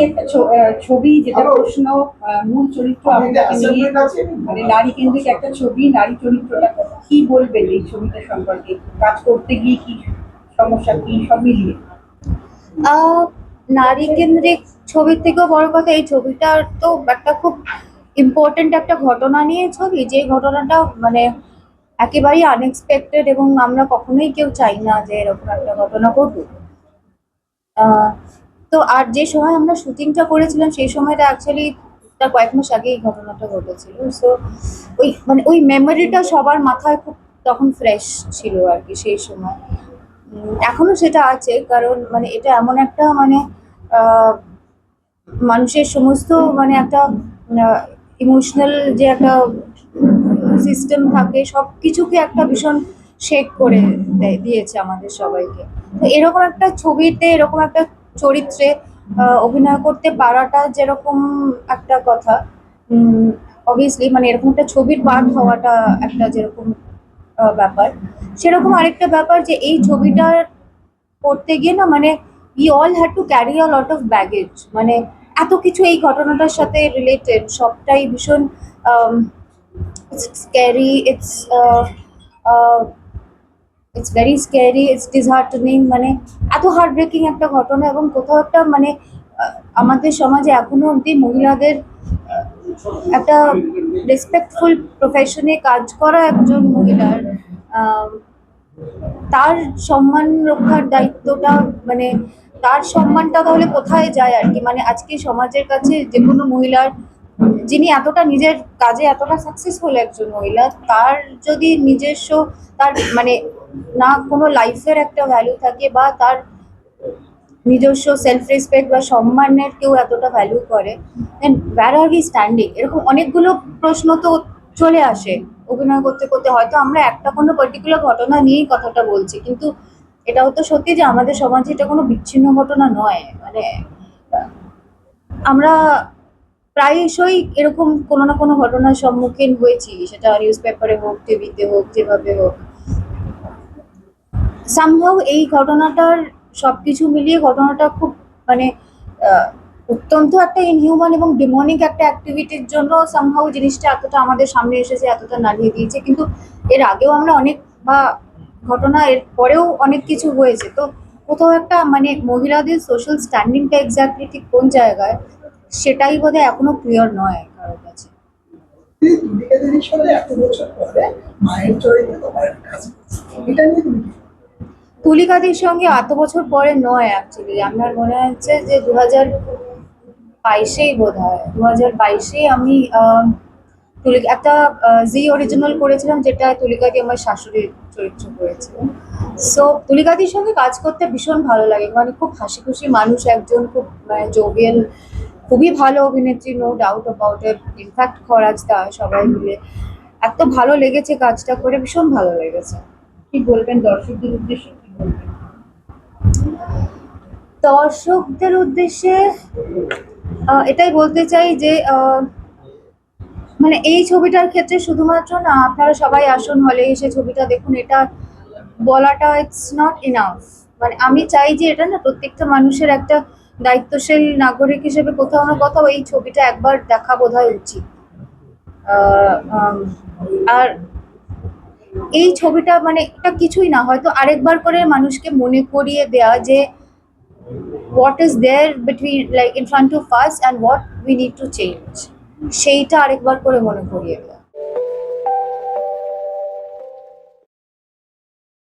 একটা ছ- আহ, ছবি যেটা প্রশ্ন আহ, মূল চরিত্র মানে নারী কেন্দ্রিক একটা ছবি নারী চরিত্রটা কি বলবেন এই ছবিটা সম্পর্কে? কাজ করতে গিয়ে কি সমস্যা কি সব মিলিয়ে? আহ, নারী কেন্দ্রিক ছবির থেকেও বড় কথা এই ছবিটার তো একটা খুব ইম্পর্টেন্ট একটা ঘটনা নিয়ে ছবি যে ঘটনাটা মানে একেবারেই আনএক্সপেক্টেড এবং আমরা কখনোই কেউ চাই না যে এরকম একটা ঘটনা ঘটুক। আহ, তো আর যে সময় আমরা শুটিংটা করেছিলাম সেই সময়টা অ্যাকচুয়ালি তার কয়েক মাস আগে এই ঘটনাটা ঘটেছিল। সো ওই মানে ওই মেমোরিটা সবার মাথায় খুব তখন ফ্রেশ ছিল আর কি সেই সময়। উম, এখনও সেটা আছে কারণ মানে এটা এমন একটা মানে মানুষের সমস্ত মানে একটা ইমোশনাল যে একটা সিস্টেম থাকে সব কিছুকে একটা ভীষণ শেক করে দেয়- দিয়েছে আমাদের সবাইকে। তো এরকম একটা ছবিতে এরকম একটা চরিত্রে অভিনয় করতে পারাটা যেরকম একটা কথা অবভিয়াসলি মানে এরকম একটা ছবির পার্ট হওয়াটা একটা যেরকম ব্যাপার। সেরকম আরেকটা ব্যাপার যে এই ছবিটার করতে গিয়ে না মানে we all had to carry a lot of baggage মানে এত কিছু এই ঘটনাটার সাথে রিলেটেড সবটাই ভীষণ scary it's it's very scary it's disheartening মানে এত হার্ট ব্রেকিং একটা ঘটনা এবং কোথাও একটা মানে আমাদের সমাজে এখনও অবধি মহিলাদের একটা রেসপেক্টফুল প্রফেশনে কাজ করা একজন মহিলার তার সম্মান রক্ষার দায়িত্বটা মানে তার সম্মানটা তাহলে কোথায় যায় আর কি? মানে আজকে সমাজের কাছে যে কোনো মহিলার, যিনি এতটা নিজের কাজে এতটা সাকসেসফুল একজন মহিলা, তার যদি নিজস্ব, তার মানে না কোনো লাইফের একটা ভ্যালু থাকে বা তার নিজস্ব সেলফ রেসপেক্ট বা সম্মানের কেউ এতটা ভ্যালু করে দেন ওয়্যার আর স্ট্যান্ডিং এরকম অনেকগুলো প্রশ্ন তো চলে আসে অভিনয় করতে করতে। হয়তো আমরা একটা কোনো পার্টিকুলার ঘটনা নিয়েই কথাটা বলছি, কিন্তু এটাও তো সত্যি যে আমাদের সমাজে এটা কোনো বিচ্ছিন্ন ঘটনা নয়। মানে আমরা প্রায়শই এরকম কোনো না কোনো ঘটনার সম্মুখীন হয়েছি, সেটা নিউজ পেপারে হোক টিভিতে হোক, যেভাবে হোক। সামহাও এই ঘটনাটার সবকিছু মিলিয়ে ঘটনাটা খুব মানে অত্যন্ত একটা ইনহিউম্যান এবং ডিমনিক একটা অ্যাক্টিভিটির জন্য সামহাও জিনিসটা এতটা আমাদের সামনে এসেছে, এতটা নাড়িয়ে দিয়েছে। কিন্তু এর আগেও আমরা অনেক, বা ঘটনা এর পরেও অনেক কিছু হয়েছে। তো কোথাও একটা মানে মহিলাদের সোশ্যাল স্ট্যান্ডিংটা এক্স্যাক্টলি ঠিক কোন জায়গায়, সেটাই বোধহয় এখনও ক্লিয়ার নয় কারোর কাছে। এত বছর পরে মায়ের চরিত্রে এটা নিয়ে? তুলিকাদির সঙ্গে এত বছর পরে নয় অ্যাকচুয়ালি আমার মনে হচ্ছে যে দু হাজার বাইশেই বোধ হয় দু হাজার বাইশেই আমি আহ, তুলি- একটা জি অরিজিনাল করেছিলাম যেটা তুলিকাদি আমার শাশুড়ির চরিত্র করেছিল। সো তুলিকাদির সঙ্গে কাজ করতে ভীষণ ভালো লাগে। মানে খুব হাসি খুশি মানুষ একজন খুব মানে জোবিয়াল খুবই ভালো অভিনেত্রী no doubt about it in fact Kharaj দা সবাই মিলে। এত ভালো লেগেছে কাজটা করে ভীষণ ভালো লেগেছে। কি বলবেন দর্শকদের উদ্দেশ্যে? দর্শকদের উদ্দেশ্যে এটাই বলতে চাই যে মানে এই ছবিটার ক্ষেত্রে শুধুমাত্র না, আপনারা সবাই আসুন হলে এসে ছবিটা দেখুন, এটা বলাটা ইটস নট ইনাফ মানে আমি চাই যে এটা না প্রত্যেকটা মানুষের একটা দায়িত্বশীল নাগরিক হিসেবে কোথাও না কোথাও এই ছবিটা একবার দেখা বোধ হয় উচিত আর এই ছবিটা মানে এটা কিছুই না, হয়তো আরেকবার করে মানুষকে মনে করিয়ে দেয়া যে what is there between like in front of first and what we need to change সেইটা আরেকবার করে মনে করিয়ে দেওয়া